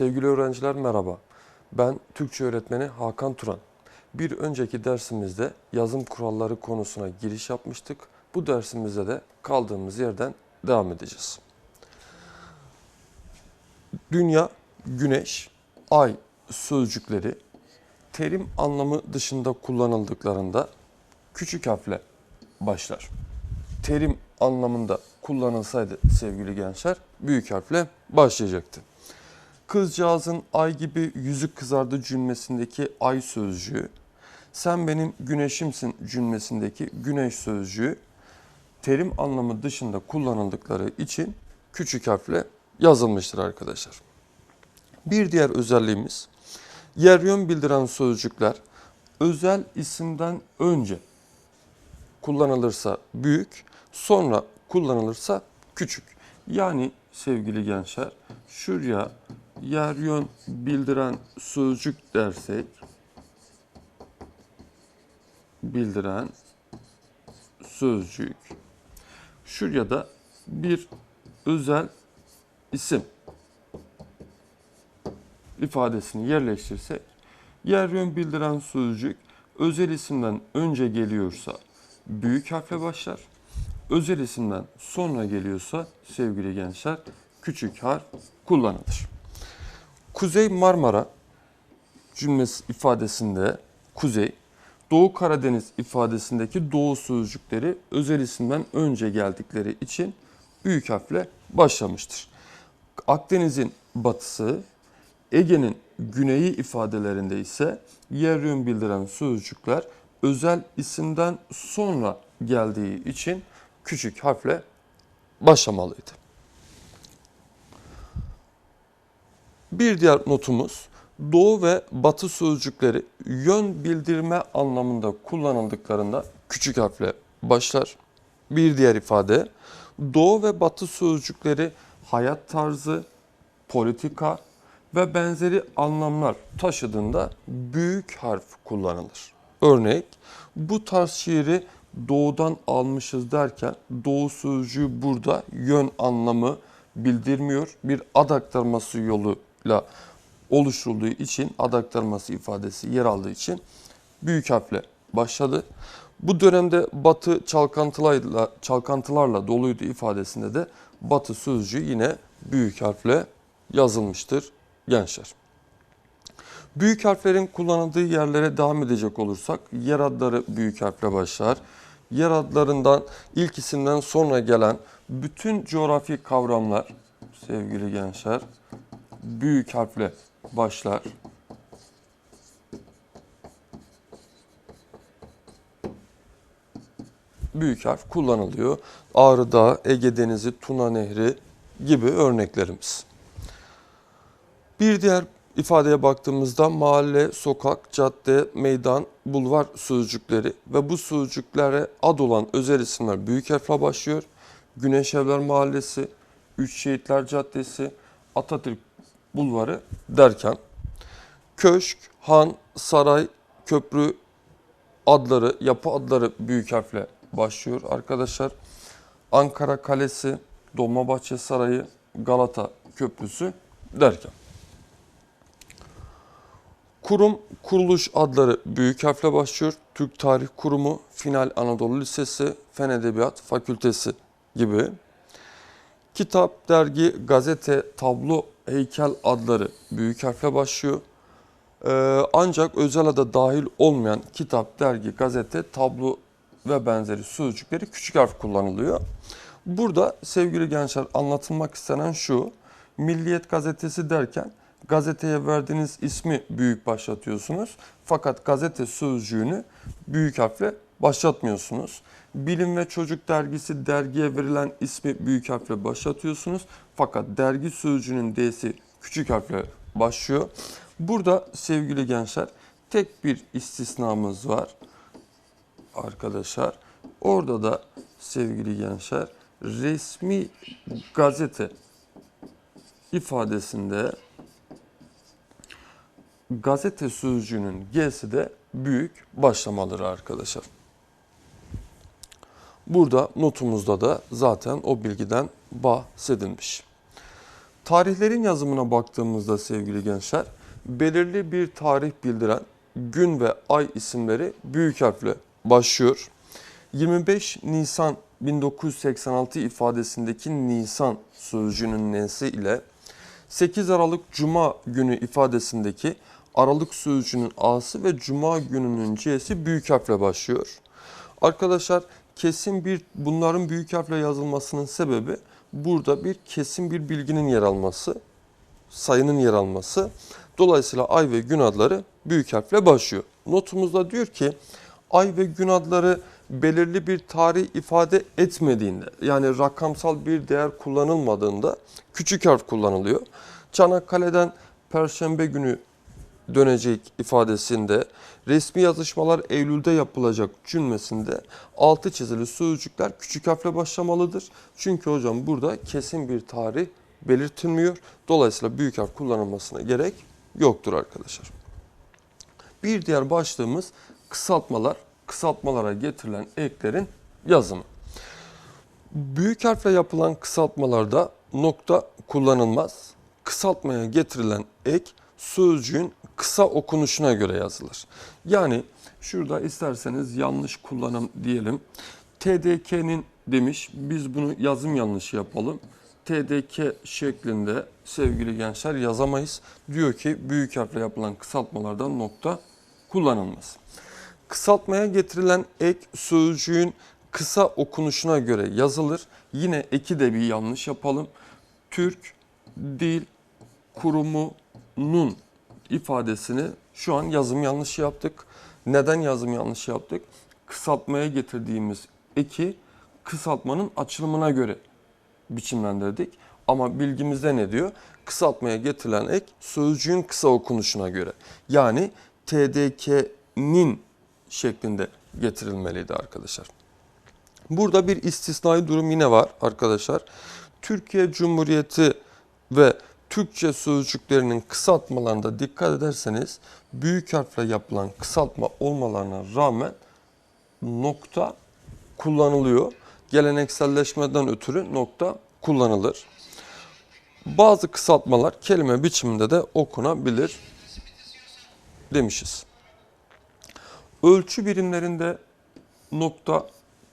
Sevgili öğrenciler merhaba. Ben Türkçe öğretmeni Hakan Turan. Bir önceki dersimizde yazım kuralları konusuna giriş yapmıştık. Bu dersimizde de kaldığımız yerden devam edeceğiz. Dünya, güneş, ay sözcükleri terim anlamı dışında kullanıldıklarında küçük harfle başlar. Terim anlamında kullanılsaydı sevgili gençler büyük harfle başlayacaktı. Kızcağızın ay gibi yüzü kızardı cümlesindeki ay sözcüğü, sen benim güneşimsin cümlesindeki güneş sözcüğü terim anlamı dışında kullanıldıkları için küçük harfle yazılmıştır arkadaşlar. Bir diğer özelliğimiz yer yön bildiren sözcükler özel isimden önce kullanılırsa büyük, sonra kullanılırsa küçük. Yani sevgili gençler şuraya yer yön bildiren sözcük dersek bildiren sözcük. Şuraya da bir özel isim ifadesini yerleştirsek yer yön bildiren sözcük özel isimden önce geliyorsa büyük harfle başlar. Özel isimden sonra geliyorsa sevgili gençler küçük harf kullanılır. Kuzey Marmara cümlesi ifadesinde kuzey, Doğu Karadeniz ifadesindeki doğu sözcükleri özel isimden önce geldikleri için büyük harfle başlamıştır. Akdeniz'in batısı, Ege'nin güneyi ifadelerinde ise yer yön bildiren sözcükler özel isimden sonra geldiği için küçük harfle başlamalıydı. Bir diğer notumuz doğu ve batı sözcükleri yön bildirme anlamında kullanıldıklarında küçük harfle başlar. Bir diğer ifade doğu ve batı sözcükleri hayat tarzı, politika ve benzeri anlamlar taşıdığında büyük harf kullanılır. Örnek bu tarz şiiri doğudan almışız derken doğu sözcüğü burada yön anlamı bildirmiyor. Bir ad aktarması yoluyla oluşturulduğu için ad aktarması ifadesi yer aldığı için büyük harfle başladı. Bu dönemde batı çalkantılarla, çalkantılarla doluydu ifadesinde de batı sözcüğü yine büyük harfle yazılmıştır gençler. Büyük harflerin kullanıldığı yerlere devam edecek olursak yer adları büyük harfle başlar. Yer adlarından ilk isimden sonra gelen bütün coğrafi kavramlar sevgili gençler büyük harfle başlar. Büyük harf kullanılıyor. Ağrı Dağı, Ege Denizi, Tuna Nehri gibi örneklerimiz. Bir diğer ifadeye baktığımızda mahalle, sokak, cadde, meydan, bulvar sözcükleri ve bu sözcüklere ad olan özel isimler büyük harfle başlıyor. Güneş Evler Mahallesi, Üç Şehitler Caddesi, Atatürk Bulvarı derken köşk, han, saray, köprü adları, yapı adları büyük harfle başlıyor arkadaşlar. Ankara Kalesi, Dolmabahçe Sarayı, Galata Köprüsü derken. Kurum, kuruluş adları büyük harfle başlıyor. Türk Tarih Kurumu, Final Anadolu Lisesi, Fen Edebiyat Fakültesi gibi. Kitap, dergi, gazete, tablo, heykel adları büyük harfle başlıyor. Ee, ancak özel ada dahil olmayan kitap, dergi, gazete, tablo ve benzeri sözcükleri küçük harf kullanılıyor. Burada sevgili gençler anlatılmak istenen şu. Milliyet gazetesi derken gazeteye verdiğiniz ismi büyük başlatıyorsunuz. Fakat gazete sözcüğünü büyük harfle başlatmıyorsunuz. Bilim ve Çocuk Dergisi dergiye verilen ismi büyük harfle başlatıyorsunuz. Fakat dergi sözcüğünün D'si küçük harfle başlıyor. Burada sevgili gençler tek bir istisnamız var arkadaşlar. Orada da sevgili gençler resmi gazete ifadesinde gazete sözcüğünün G'si de büyük başlamaları arkadaşlar. Burada notumuzda da zaten o bilgiden bahsedilmiş. Tarihlerin yazımına baktığımızda sevgili gençler, belirli bir tarih bildiren gün ve ay isimleri büyük harfle başlıyor. 25 Nisan 1986 ifadesindeki Nisan sözcüğünün nesi ile 8 Aralık Cuma günü ifadesindeki Aralık sözcüğünün A'sı ve Cuma gününün C'si büyük harfle başlıyor. Arkadaşlar kesin bir bunların büyük harfle yazılmasının sebebi burada bir kesin bir bilginin yer alması, sayının yer alması. Dolayısıyla ay ve gün adları büyük harfle başlıyor. Notumuzda diyor ki ay ve gün adları belirli bir tarih ifade etmediğinde yani rakamsal bir değer kullanılmadığında küçük harf kullanılıyor. Çanakkale'den Perşembe günü dönecek ifadesinde resmi yazışmalar Eylül'de yapılacak cümlesinde altı çizili sözcükler küçük harfle başlamalıdır. Çünkü hocam burada kesin bir tarih belirtilmiyor. Dolayısıyla büyük harf kullanılmasına gerek yoktur arkadaşlar. Bir diğer başlığımız kısaltmalar. Kısaltmalara getirilen eklerin yazımı. Büyük harfle yapılan kısaltmalarda nokta kullanılmaz. Kısaltmaya getirilen ek sözcüğün kısa okunuşuna göre yazılır. Yani şurada isterseniz yanlış kullanım diyelim. TDK'nin demiş biz bunu yazım yanlışı yapalım. TDK şeklinde sevgili gençler yazamayız. Diyor ki büyük harfle yapılan kısaltmalarda nokta kullanılmaz. Kısaltmaya getirilen ek sözcüğün kısa okunuşuna göre yazılır. Yine eki de bir yanlış yapalım. Türk Dil Kurumu'nun ifadesini şu an yazım yanlışı yaptık. Neden yazım yanlışı yaptık? Kısaltmaya getirdiğimiz eki kısaltmanın açılımına göre biçimlendirdik. Ama bilgimizde ne diyor? Kısaltmaya getirilen ek sözcüğün kısa okunuşuna göre. Yani TDK'nin şeklinde getirilmeliydi arkadaşlar. Burada bir istisnai durum yine var arkadaşlar. Türkiye Cumhuriyeti ve Türkçe sözcüklerinin kısaltmalarında dikkat ederseniz büyük harfle yapılan kısaltma olmalarına rağmen nokta kullanılıyor. Gelenekselleşmeden ötürü nokta kullanılır. Bazı kısaltmalar kelime biçiminde de okunabilir demişiz. Ölçü birimlerinde nokta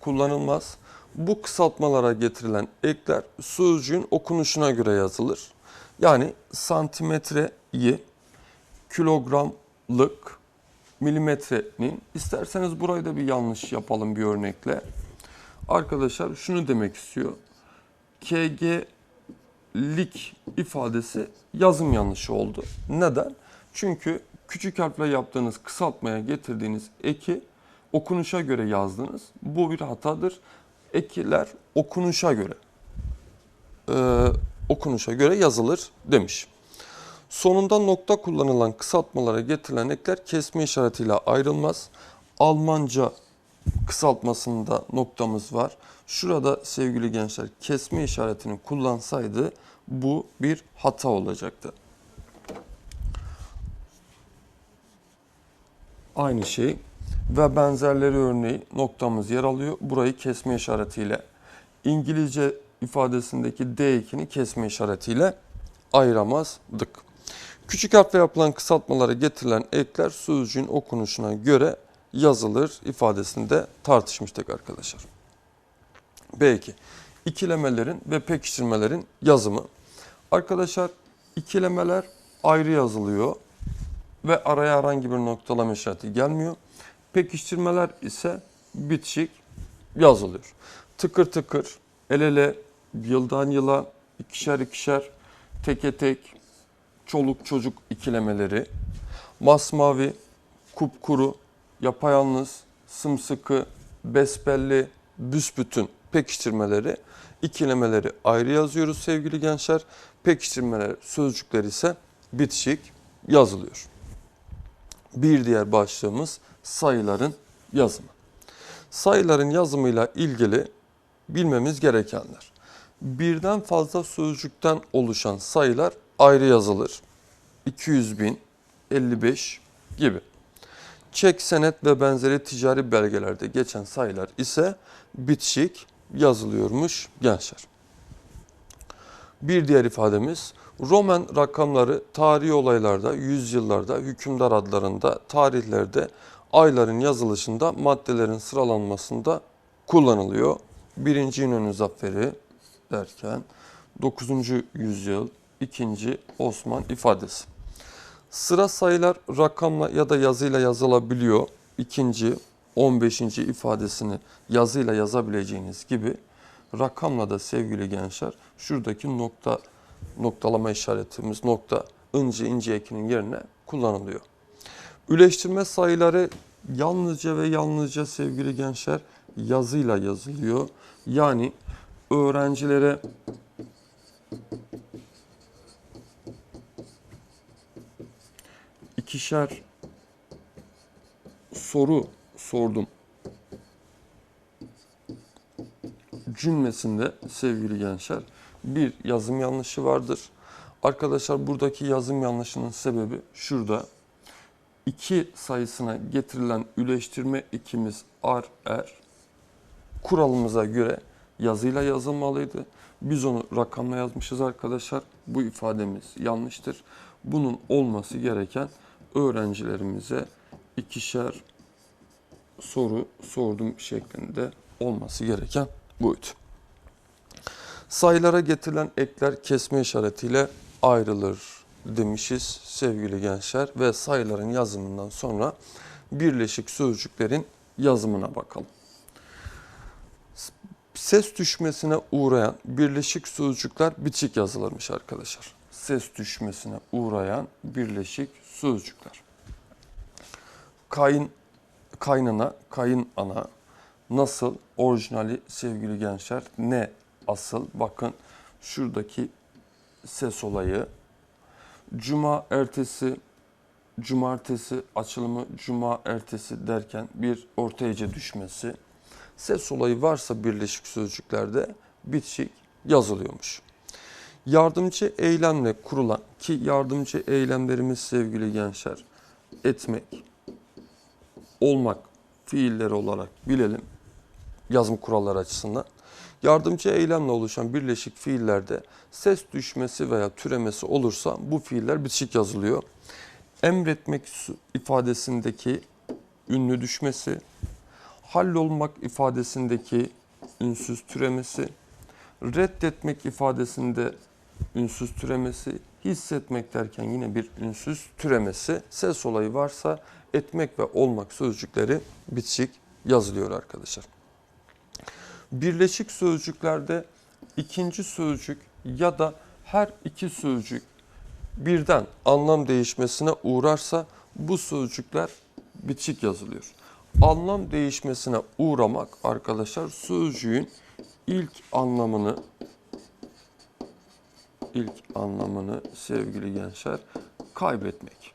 kullanılmaz. Bu kısaltmalara getirilen ekler sözcüğün okunuşuna göre yazılır. Yani santimetreyi kilogramlık milimetrenin isterseniz burayı da bir yanlış yapalım bir örnekle. Arkadaşlar şunu demek istiyor. KG'lik ifadesi yazım yanlışı oldu. Neden? Çünkü küçük harfle yaptığınız kısaltmaya getirdiğiniz eki okunuşa göre yazdınız. Bu bir hatadır. Ekiler okunuşa göre e, okunuşa göre yazılır demiş. Sonunda nokta kullanılan kısaltmalara getirilen ekler kesme işaretiyle ayrılmaz. Almanca kısaltmasında noktamız var. Şurada sevgili gençler kesme işaretini kullansaydı bu bir hata olacaktı. Aynı şey ve benzerleri örneği noktamız yer alıyor. Burayı kesme işaretiyle İngilizce ifadesindeki D2'ni kesme işaretiyle ayıramazdık. Küçük harfle yapılan kısaltmalara getirilen ekler sözcüğün okunuşuna göre yazılır ifadesinde tartışmıştık arkadaşlar. B2. İkilemelerin ve pekiştirmelerin yazımı. Arkadaşlar ikilemeler ayrı yazılıyor ve araya herhangi bir noktalama işareti gelmiyor. Pekiştirmeler ise bitişik yazılıyor. Tıkır tıkır, el ele, yıldan yıla, ikişer ikişer, teke tek, çoluk çocuk ikilemeleri, masmavi, kupkuru, yapayalnız, sımsıkı, besbelli, büsbütün pekiştirmeleri, ikilemeleri ayrı yazıyoruz sevgili gençler. Pekiştirmeler, sözcükler ise bitişik yazılıyor. Bir diğer başlığımız sayıların yazımı. Sayıların yazımıyla ilgili bilmemiz gerekenler. Birden fazla sözcükten oluşan sayılar ayrı yazılır. 200 bin, 55 gibi. Çek, senet ve benzeri ticari belgelerde geçen sayılar ise bitişik yazılıyormuş gençler. Bir diğer ifademiz Roman rakamları tarihi olaylarda, yüzyıllarda, hükümdar adlarında, tarihlerde, ayların yazılışında, maddelerin sıralanmasında kullanılıyor. Birinci İnönü Zaferi derken 9. yüzyıl 2. Osman ifadesi. Sıra sayılar rakamla ya da yazıyla yazılabiliyor. İkinci, 15. ifadesini yazıyla yazabileceğiniz gibi rakamla da sevgili gençler şuradaki nokta noktalama işaretimiz nokta ince ince ekinin yerine kullanılıyor. Üleştirme sayıları yalnızca ve yalnızca sevgili gençler yazıyla yazılıyor. Yani öğrencilere ikişer soru sordum cümlesinde sevgili gençler bir yazım yanlışı vardır. Arkadaşlar buradaki yazım yanlışının sebebi şurada. 2 sayısına getirilen üleştirme ikimiz ar er kuralımıza göre yazıyla yazılmalıydı. Biz onu rakamla yazmışız arkadaşlar. Bu ifademiz yanlıştır. Bunun olması gereken öğrencilerimize ikişer soru sordum şeklinde olması gereken buydu. Sayılara getirilen ekler kesme işaretiyle ayrılır demişiz sevgili gençler ve sayıların yazımından sonra birleşik sözcüklerin yazımına bakalım. Ses düşmesine uğrayan birleşik sözcükler biçik yazılırmış arkadaşlar. Ses düşmesine uğrayan birleşik sözcükler. Kayın, kaynana, kayın ana, nasıl, orijinali sevgili gençler, ne asıl, bakın şuradaki ses olayı, cuma ertesi, cumartesi açılımı, cuma ertesi derken bir orta hece düşmesi, ses olayı varsa birleşik sözcüklerde bitişik yazılıyormuş. Yardımcı eylemle kurulan ki yardımcı eylemlerimiz sevgili gençler etmek, olmak fiilleri olarak bilelim yazım kuralları açısından. Yardımcı eylemle oluşan birleşik fiillerde ses düşmesi veya türemesi olursa bu fiiller bitişik yazılıyor. Emretmek ifadesindeki ünlü düşmesi, hallolmak ifadesindeki ünsüz türemesi, reddetmek ifadesinde ünsüz türemesi, hissetmek derken yine bir ünsüz türemesi, ses olayı varsa etmek ve olmak sözcükleri bitişik yazılıyor arkadaşlar. Birleşik sözcüklerde ikinci sözcük ya da her iki sözcük birden anlam değişmesine uğrarsa bu sözcükler bitişik yazılıyor. Anlam değişmesine uğramak arkadaşlar sözcüğün ilk anlamını ilk anlamını sevgili gençler kaybetmek.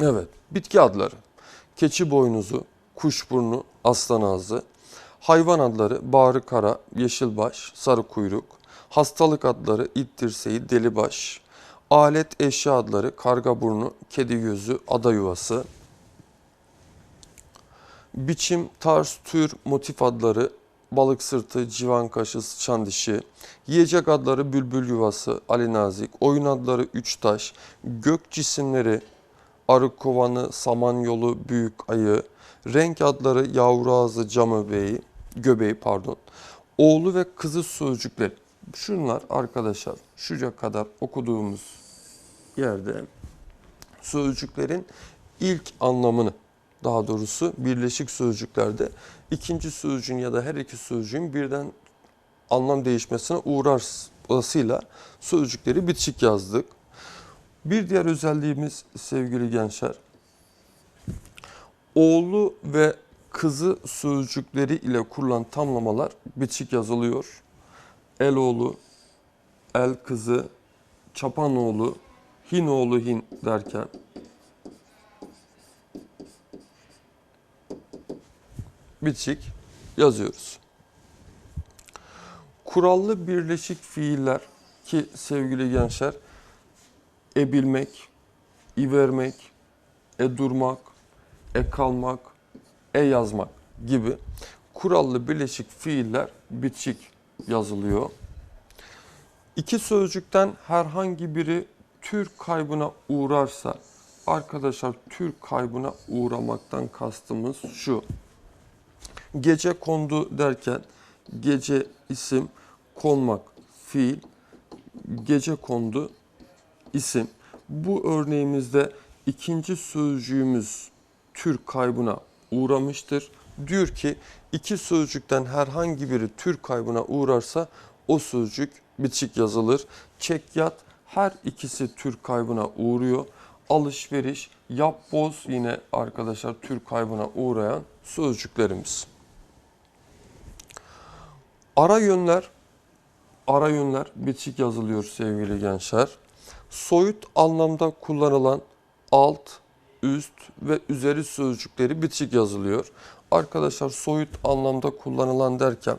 Evet, bitki adları. Keçi boynuzu, kuşburnu, aslan ağzı. Hayvan adları bağrı kara, yeşilbaş, sarı kuyruk. Hastalık adları it dirseği, delibaş. Alet eşya adları karga burnu, kedi gözü, ada yuvası. Biçim, tarz, tür, motif adları balık sırtı, civan kaşı, sıçan dişi. Yiyecek adları bülbül yuvası, Ali Nazik. Oyun adları üç taş. Gök cisimleri arı kovanı, samanyolu, büyük ayı. Renk adları yavru ağzı, cam öbeği, göbeği pardon. Oğlu ve kızı sözcükleri. Şunlar arkadaşlar şuca kadar okuduğumuz yerde sözcüklerin ilk anlamını daha doğrusu birleşik sözcüklerde ikinci sözcüğün ya da her iki sözcüğün birden anlam değişmesine uğrarlasıyla sözcükleri bitişik yazdık. Bir diğer özelliğimiz sevgili gençler, oğlu ve kızı sözcükleri ile kurulan tamlamalar bitişik yazılıyor. El oğlu, el kızı, çapanoğlu, hin oğlu hin derken bitişik yazıyoruz. Kurallı birleşik fiiller ki sevgili gençler e bilmek, i vermek, e durmak, e kalmak, e yazmak gibi kurallı birleşik fiiller bitişik yazılıyor. İki sözcükten herhangi biri tür kaybına uğrarsa arkadaşlar tür kaybına uğramaktan kastımız şu. Gece kondu derken gece isim, konmak fiil, gece kondu isim. Bu örneğimizde ikinci sözcüğümüz tür kaybına uğramıştır. Diyor ki iki sözcükten herhangi biri tür kaybına uğrarsa o sözcük bitişik yazılır. Çek yat her ikisi tür kaybına uğruyor. Alışveriş, yap boz yine arkadaşlar tür kaybına uğrayan sözcüklerimiz. Ara yönler, ara yönler bitişik yazılıyor sevgili gençler. Soyut anlamda kullanılan alt, üst ve üzeri sözcükleri bitişik yazılıyor. Arkadaşlar soyut anlamda kullanılan derken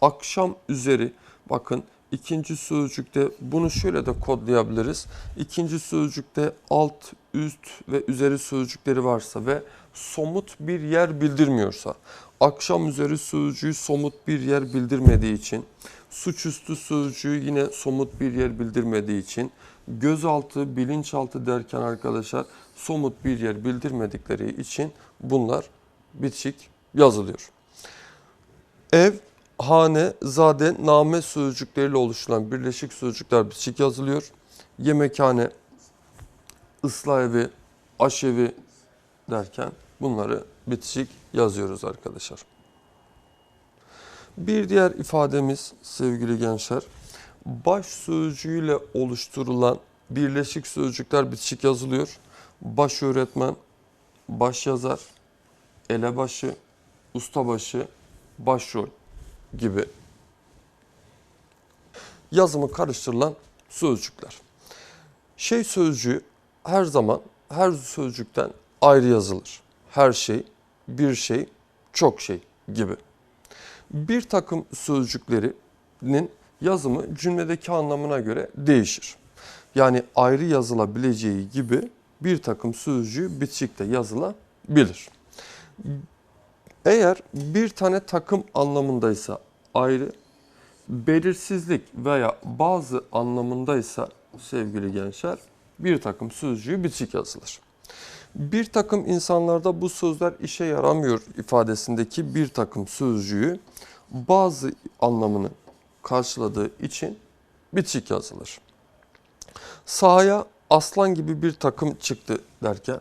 akşam üzeri bakın ikinci sözcükte bunu şöyle de kodlayabiliriz. İkinci sözcükte alt, üst ve üzeri sözcükleri varsa ve somut bir yer bildirmiyorsa akşam üzeri sözcüğü somut bir yer bildirmediği için suçüstü sözcüğü yine somut bir yer bildirmediği için gözaltı, bilinçaltı derken arkadaşlar somut bir yer bildirmedikleri için bunlar bitişik yazılıyor. Ev, hane, zade, name sözcükleriyle oluşturan birleşik sözcükler bitişik yazılıyor. Yemekhane, ıslah evi, aşevi derken bunları bitişik yazıyoruz arkadaşlar. Bir diğer ifademiz sevgili gençler, baş sözcüğüyle oluşturulan birleşik sözcükler bitişik yazılıyor. Baş öğretmen, baş yazar, elebaşı, ustabaşı, başrol gibi yazımı karıştırılan sözcükler. Şey sözcüğü her zaman her sözcükten ayrı yazılır. Her şey, bir şey, çok şey gibi. Bir takım sözcüklerinin yazımı cümledeki anlamına göre değişir. Yani ayrı yazılabileceği gibi bir takım sözcüğü bitişikte yazılabilir. Eğer bir tane takım anlamındaysa ayrı, belirsizlik veya bazı anlamındaysa sevgili gençler bir takım sözcüğü bitişik yazılır. Bir takım insanlarda bu sözler işe yaramıyor ifadesindeki bir takım sözcüğü bazı anlamını karşıladığı için bitişik yazılır. Sahaya aslan gibi bir takım çıktı derken,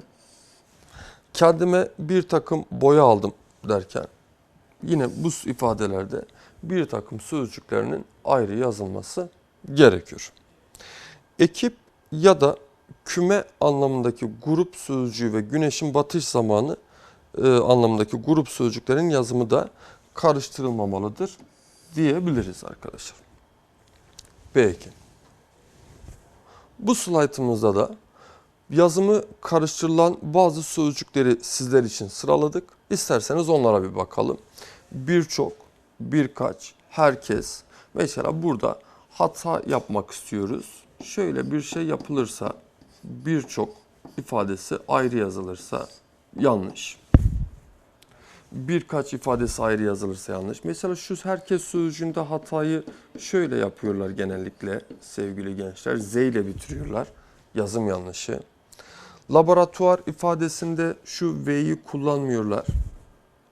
kendime bir takım boya aldım derken, yine bu ifadelerde bir takım sözcüklerinin ayrı yazılması gerekiyor. Ekip ya da küme anlamındaki grup sözcüğü ve güneşin batış zamanı e, anlamındaki grup sözcüklerin yazımı da karıştırılmamalıdır diyebiliriz arkadaşlar. Peki. Bu slaytımızda da yazımı karıştırılan bazı sözcükleri sizler için sıraladık. İsterseniz onlara bir bakalım. Birçok, birkaç, herkes. Mesela burada hata yapmak istiyoruz. Şöyle bir şey yapılırsa birçok ifadesi ayrı yazılırsa yanlış. Birkaç ifadesi ayrı yazılırsa yanlış. Mesela şu herkes sözcüğünde hatayı şöyle yapıyorlar genellikle sevgili gençler. Z ile bitiriyorlar. Yazım yanlışı. Laboratuvar ifadesinde şu V'yi kullanmıyorlar.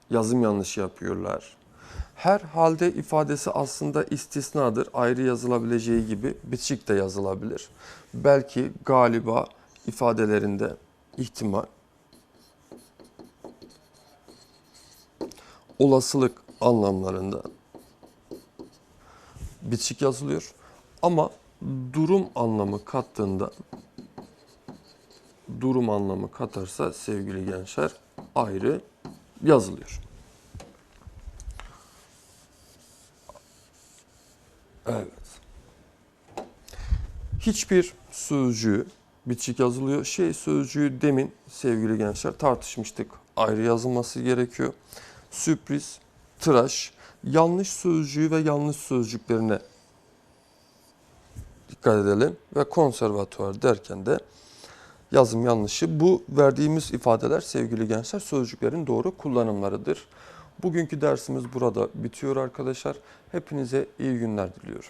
Yazım yanlışı yapıyorlar. Her halde ifadesi aslında istisnadır. Ayrı yazılabileceği gibi bitişik de yazılabilir. Belki galiba ifadelerinde ihtimal olasılık anlamlarında bitişik yazılıyor. Ama durum anlamı kattığında durum anlamı katarsa sevgili gençler ayrı yazılıyor. Evet. Hiçbir sözcüğü bitişik yazılıyor. Şey sözcüğü demin sevgili gençler tartışmıştık. Ayrı yazılması gerekiyor. Sürpriz, tıraş, yanlış sözcüğü ve yanlış sözcüklerine dikkat edelim. Ve konservatuvar derken de yazım yanlışı. Bu verdiğimiz ifadeler sevgili gençler sözcüklerin doğru kullanımlarıdır. Bugünkü dersimiz burada bitiyor arkadaşlar. Hepinize iyi günler diliyorum.